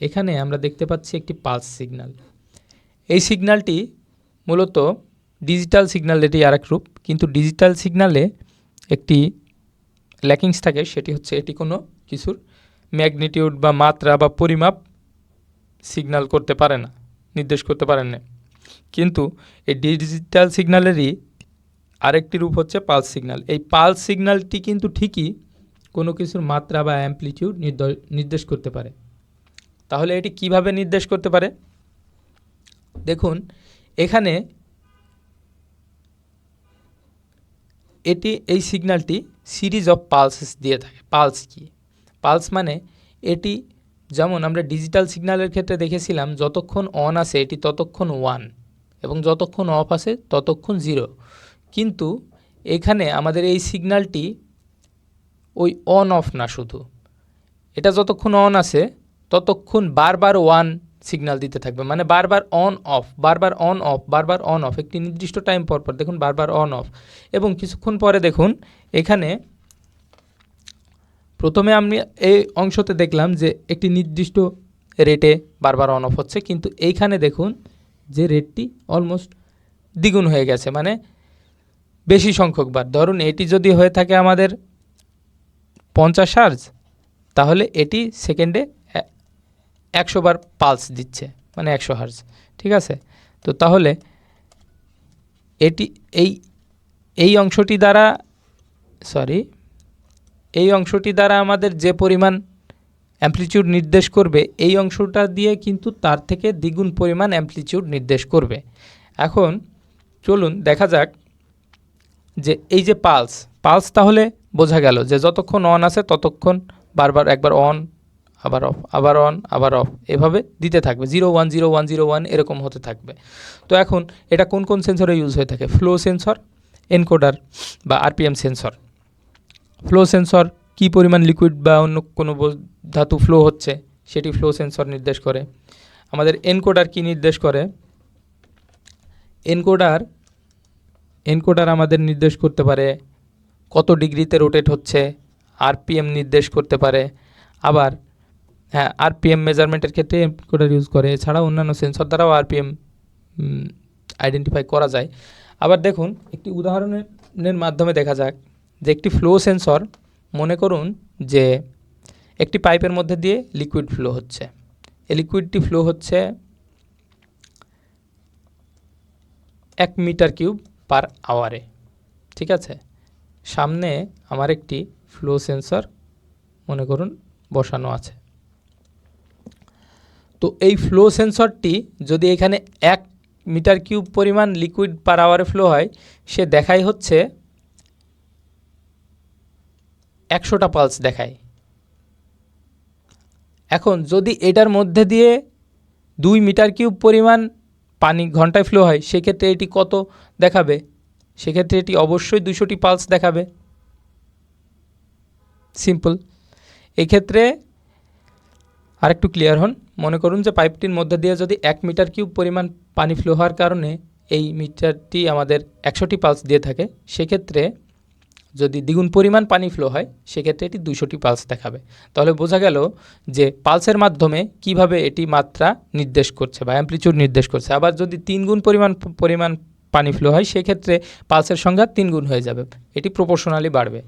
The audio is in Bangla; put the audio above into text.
এখানে আমরা দেখতে পাচ্ছি একটি পালস সিগন্যাল এই সিগন্যালটি মূলত ডিজিটাল সিগন্যালেরই আরেক রূপ, কিন্তু ডিজিটাল সিগন্যালে একটি ল্যাকিংস থাকে, সেটি হচ্ছে এটি কোনো কিছুর ম্যাগনিটিউড বা মাত্রা বা পরিমাপ সিগন্যাল করতে পারে না, নির্দেশ করতে পারেন না। কিন্তু এই ডিজিটাল সিগন্যালেরই আরেকটি রূপ হচ্ছে পালস সিগন্যাল এই পালস সিগন্যালটি কিন্তু ঠিকই কোনো কিছুর মাত্রা বা অ্যাম্পলিটিউড নির্দেশ করতে পারে। তাহলে এটি কীভাবে নির্দেশ করতে পারে? দেখুন, এখানে এটি এই সিগন্যালটি সিরিজ অফ পালসেস দিয়ে থাকে। পালস কি? পালস মানে এটি যেমন আমরা ডিজিটাল সিগন্যালের ক্ষেত্রে দেখেছিলাম, যতক্ষণ অন আছে এটি ততক্ষণ ওয়ান এবং যতক্ষণ অফ আছে ততক্ষণ জিরো। কিন্তু এখানে আমাদের এই সিগন্যালটি ওই অন অফ না শুধু। এটা যতক্ষণ অন আছে ততক্ষণ বারবার ওয়ান সিগন্যাল দিতে থাকবে। মানে বারবার অন অফ বারবার অন অফ বারবার অন অফ একটি নির্দিষ্ট টাইম পর পর দেখুন বারবার অন অফ এবং কিছুক্ষণ পরে দেখুন, এখানে প্রথমে আমি এই অংশতে দেখলাম যে একটি নির্দিষ্ট রেটে বারবার অন অফ হচ্ছে। কিন্তু এইখানে দেখুন যে রেটটি অলমোস্ট দ্বিগুণ হয়ে গেছে। মানে বেশি সংখ্যক বার। ধরুন এটি যদি হয়ে থাকে আমাদের পঞ্চাশ হার্জ তাহলে এটি সেকেন্ডে একশো বার পালস দিচ্ছে মানে একশো হার্জ ঠিক আছে? তো তাহলে এটি, এই এই অংশটি দ্বারা সরি এই অংশটি দ্বারা আমাদের যে পরিমাণ অ্যাম্পলিটিউড নির্দেশ করবে, এই অংশটা দিয়ে কিন্তু তার থেকে দ্বিগুণ পরিমাণ অ্যাম্পলিটিউড নির্দেশ করবে। এখন চলুন দেখা যাক যে এই যে পালস পালস তাহলে বোঝা গেল যে যতক্ষণ অন আছে ততক্ষণ বারবার একবার অন আবার অফ আবার অন আবার অফ এভাবে দিতে থাকবে। Zero one zero one zero one এরকম হতে থাকবে। তো এখন এটা কোন কোন সেন্সরে ইউজ হয়ে থাকে? ফ্লো সেন্সর এনকোডার বা আরপিএম সেন্সর ফ্লো সেন্সর কী পরিমাণ লিকুইড বা অন্য কোনো ধাতু ফ্লো হচ্ছে, সেটি ফ্লো সেন্সর নির্দেশ করে। আমাদের এনকোডার কি নির্দেশ করে? এনকোডার এনকোডার আমাদের নির্দেশ করতে পারে কত ডিগ্রিতে রোটেট হচ্ছে আরপিএম নির্দেশ করতে পারে। আবার হ্যাঁ আরপিএম মেজারমেন্টের ক্ষেত্রে এনকোডার ইউজ করে। এছাড়াও অন্যান্য সেন্সর দ্বারাও আরপিএম আইডেন্টিফাই করা যায়। আবার দেখুন, একটি উদাহরণের মাধ্যমে দেখা যাক যে একটি ফ্লো সেন্সর মনে করুন যে একটি পাইপের মধ্যে দিয়ে লিকুইড ফ্লো হচ্ছে। এই লিকুইডটি ফ্লো হচ্ছে এক মিটার কিউব পার আওয়ারে ঠিক আছে? সামনে আমার একটি ফ্লো সেন্সর মনে করুন, বসানো আছে। তো এই ফ্লো সেন্সরটি যদি এখানে এক মিটার কিউব পরিমাণ লিকুইড পার আওয়ারে ফ্লো হয়, সে দেখাই হচ্ছে একশোটা পালস দেখায়। এখন যদি এটার মধ্যে দিয়ে দুই মিটার কিউব পরিমাণ পানি ঘন্টায় ফ্লো হয়, সেক্ষেত্রে এটি কত দেখাবে? সেক্ষেত্রে এটি অবশ্যই দুশোটি পালস দেখাবে। সিম্পল এক্ষেত্রে আরেকটু ক্লিয়ার হন। মনে করুন যে পাইপটির মধ্যে দিয়ে যদি এক মিটার কিউব পরিমাণ পানি ফ্লো হওয়ার কারণে এই মিটারটি আমাদের একশোটি পালস দিয়ে থাকে, সেক্ষেত্রে যদি দ্বিগুণ পরিমাণ পানি ফ্লো হয়, সেক্ষেত্রে এটি দুশোটি পালস দেখাবে। তাহলে বোঝা গেল যে পালসের মাধ্যমে কীভাবে এটি মাত্রা নির্দেশ করছে বা অ্যাম্পলিচিউড নির্দেশ করছে। আবার যদি তিন গুণ পরিমাণ পরিমাণ পানি ফ্লো হয়, সেক্ষেত্রে পালসের সংখ্যা তিন গুণ হয়ে যাবে। এটি প্রপোর্শনালি বাড়বে।